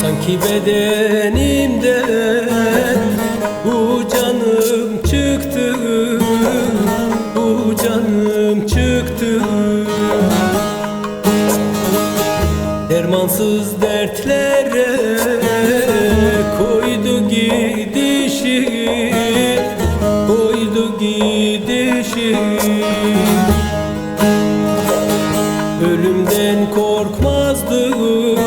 Sanki bedeni Dermansız dertlere koydu gidişi Koydu gidişi. Ölümden korkmazdım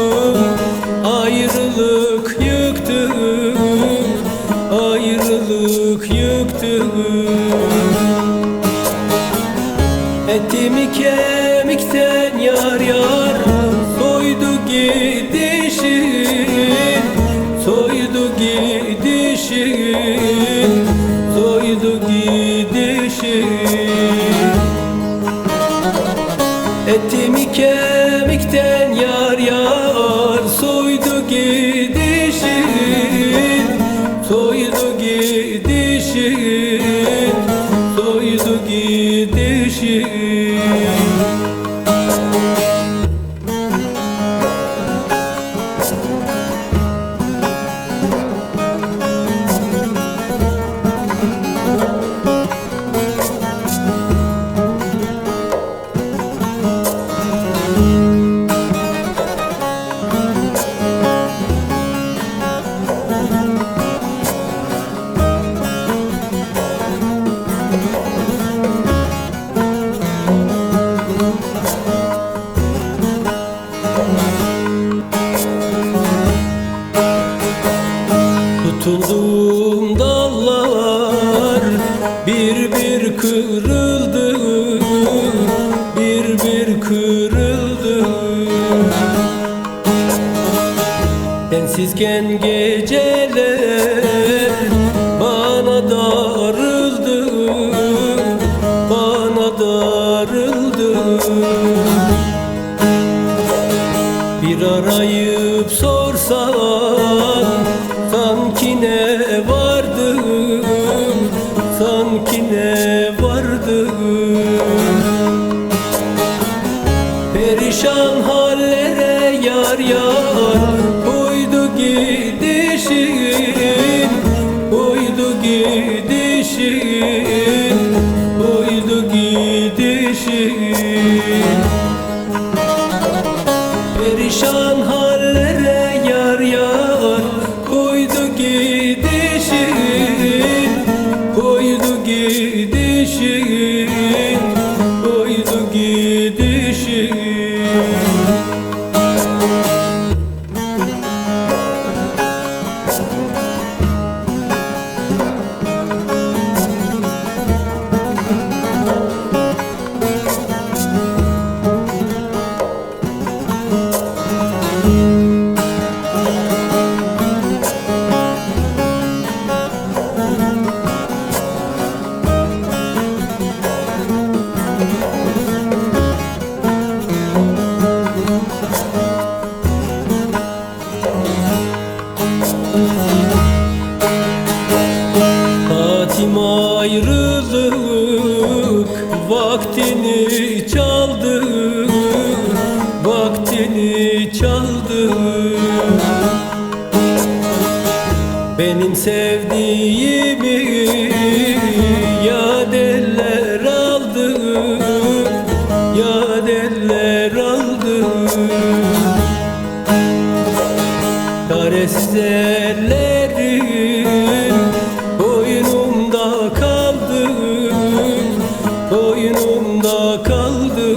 Ayrılık yıktı Ayrılık yıktı. Etimi kemikten yar yar gidişin Soydu gidişin. Etimi kemikten yar yar Tutulduğum dallar bir bir kırıldı Bir bir kırıldı. Sensizken geceler Perişan hallere yar yar. Koydu gidişin Hatim ayrılık vaktini çaldı Vaktini çaldı Benim sevdiğimi yad bestelerim Boynumda kaldı Boynumda kaldı.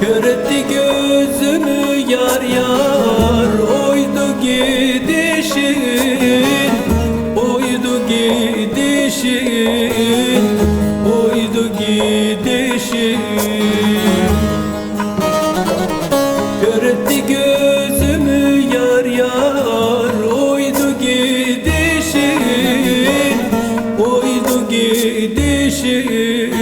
Kör gözümü yar yar Oydu gidi. gidişin